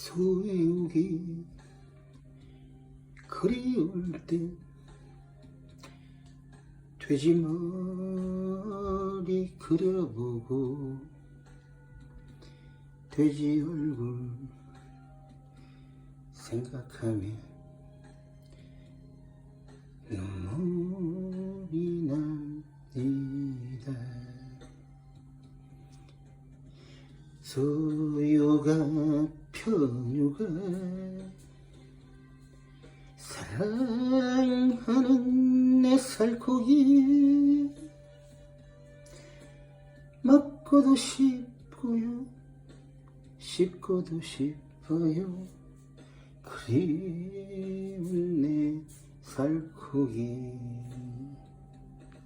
소유기 그리울 때 돼지머리 그려보고 돼지 얼굴 생각하며 소유가 편유가 사랑하는 내 살코기 먹고도 싶고요 씹고도 싶어요. 그리운 내 살코기